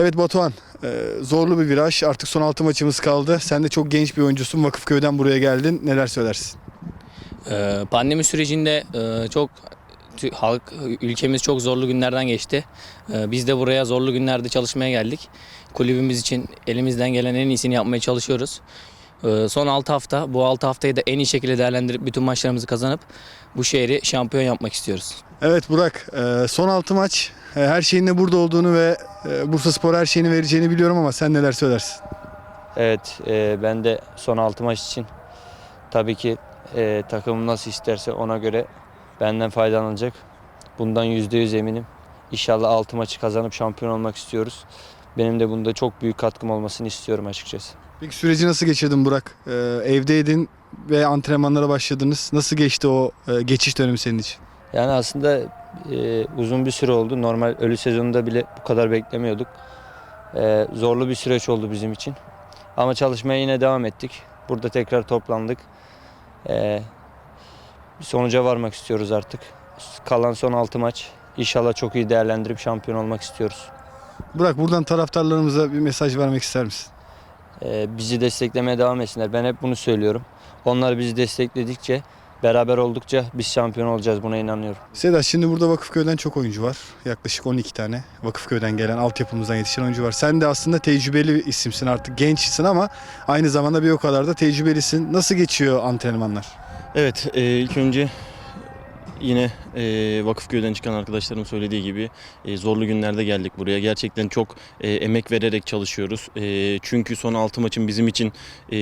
Evet Batuhan, e, zorlu bir viraj. Artık son 6 maçımız kaldı. Sen de çok genç bir oyuncusun. Vakıfköy'den buraya geldin. Neler söylersin? Ee, Pandemi sürecinde e, çok halk ülkemiz çok zorlu günlerden geçti. Biz de buraya zorlu günlerde çalışmaya geldik. Kulübümüz için elimizden gelen en iyisini yapmaya çalışıyoruz. Son 6 hafta, bu 6 haftayı da en iyi şekilde değerlendirip bütün maçlarımızı kazanıp bu şehri şampiyon yapmak istiyoruz. Evet Burak, e, son 6 maç. E, Her şeyin de burada olduğunu ve e, Bursa Spor her şeyini vereceğini biliyorum ama sen neler söylersin? Evet, e, ben de son 6 maç için tabii ki e, takımım nasıl isterse ona göre benden faydalanacak. Bundan %100 eminim. İnşallah 6 maçı kazanıp şampiyon olmak istiyoruz. Benim de bunda çok büyük katkım olmasını istiyorum açıkçası. Peki süreci nasıl geçirdin Burak? E, Evdeydin ve antrenmanlara başladınız. Nasıl geçti o e, geçiş dönemi senin için? Yani aslında e, uzun bir süre oldu. Normal ölü sezonunda bile bu kadar beklemiyorduk. E, zorlu bir süreç oldu bizim için. Ama çalışmaya yine devam ettik. Burada tekrar toplandık. E, bir sonuca varmak istiyoruz artık. Kalan son 6 maç. İnşallah çok iyi değerlendirip şampiyon olmak istiyoruz. Burak buradan taraftarlarımıza bir mesaj vermek ister misin? E, bizi desteklemeye devam etsinler. Ben hep bunu söylüyorum. Onlar bizi destekledikçe, beraber oldukça biz şampiyon olacağız. Buna inanıyorum. Sedat şimdi burada Vakıfköy'den çok oyuncu var. Yaklaşık 12 tane Vakıfköy'den gelen altyapımızdan yetişen oyuncu var. Sen de aslında tecrübeli bir isimsin artık gençsin ama aynı zamanda bir o kadar da tecrübelisin. Nasıl geçiyor antrenmanlar? Evet, e, ilk önce yine e, Vakıfköy'den çıkan arkadaşlarım söylediği gibi e, zorlu günlerde geldik buraya. Gerçekten çok e, emek vererek çalışıyoruz. E, çünkü son 6 maçın bizim için e,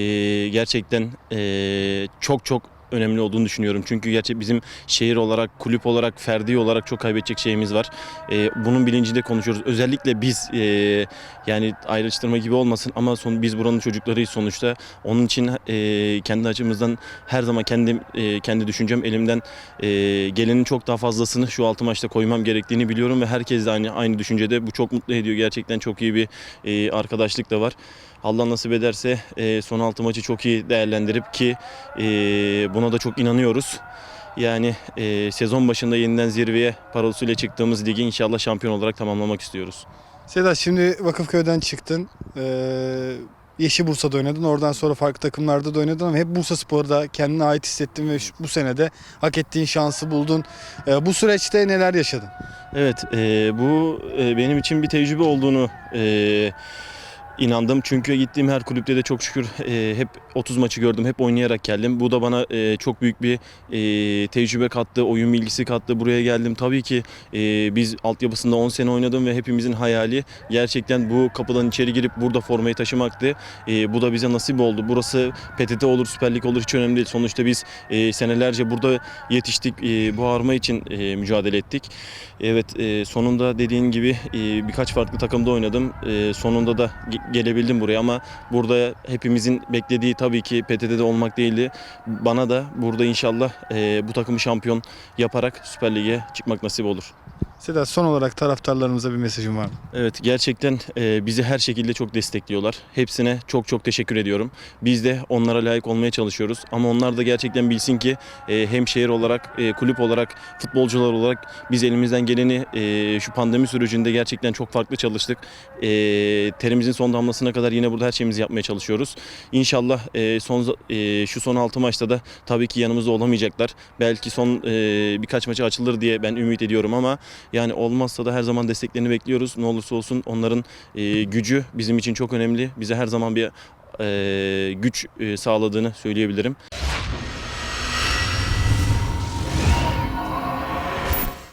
gerçekten e, çok çok önemli olduğunu düşünüyorum. Çünkü gerçek bizim şehir olarak, kulüp olarak, ferdi olarak çok kaybedecek şeyimiz var. E, bunun bilincinde konuşuyoruz. Özellikle biz e, yani ayrıştırma gibi olmasın ama son biz buranın çocuklarıyız sonuçta. Onun için e, kendi açımızdan her zaman kendim e, kendi düşüncem elimden e, gelenin çok daha fazlasını şu altı maçta koymam gerektiğini biliyorum ve herkes de aynı aynı düşüncede. Bu çok mutlu ediyor. Gerçekten çok iyi bir e, arkadaşlık da var. Allah nasip ederse e, son altı maçı çok iyi değerlendirip ki e, buna da çok inanıyoruz. Yani e, sezon başında yeniden zirveye parolosuyla çıktığımız ligi inşallah şampiyon olarak tamamlamak istiyoruz. Sedat şimdi Vakıfköy'den çıktın. Ee, Yeşil Bursa'da oynadın. Oradan sonra farklı takımlarda da oynadın ama hep Bursa Spor'da kendine ait hissettin ve şu- bu senede hak ettiğin şansı buldun. Ee, bu süreçte neler yaşadın? Evet, e, bu e, benim için bir tecrübe olduğunu e, inandım. Çünkü gittiğim her kulüpte de çok şükür e, hep 30 maçı gördüm, hep oynayarak geldim. Bu da bana e, çok büyük bir e, tecrübe kattı, oyun bilgisi kattı. Buraya geldim. Tabii ki e, biz altyapısında 10 sene oynadım ve hepimizin hayali gerçekten bu kapıdan içeri girip burada formayı taşımaktı. E, bu da bize nasip oldu. Burası PTT olur, Süper Lig olur hiç önemli değil. Sonuçta biz e, senelerce burada yetiştik, e, bu arma için e, mücadele ettik. Evet e, sonunda dediğin gibi e, birkaç farklı takımda oynadım. E, sonunda da gelebildim buraya ama burada hepimizin beklediği tabii ki PTT'de olmak değildi. Bana da burada inşallah e, bu takımı şampiyon yaparak Süper Lig'e çıkmak nasip olur. Sedat son olarak taraftarlarımıza bir mesajın var mı? Evet gerçekten e, bizi her şekilde çok destekliyorlar. Hepsine çok çok teşekkür ediyorum. Biz de onlara layık olmaya çalışıyoruz. Ama onlar da gerçekten bilsin ki e, hem şehir olarak, e, kulüp olarak, futbolcular olarak biz elimizden geleni e, şu pandemi sürecinde gerçekten çok farklı çalıştık. E, terimizin son damlasına kadar yine burada her şeyimizi yapmaya çalışıyoruz. İnşallah e, son e, şu son 6 maçta da tabii ki yanımızda olamayacaklar. Belki son e, birkaç maçı açılır diye ben ümit ediyorum ama yani olmazsa da her zaman desteklerini bekliyoruz. Ne olursa olsun onların e, gücü bizim için çok önemli. Bize her zaman bir e, güç e, sağladığını söyleyebilirim.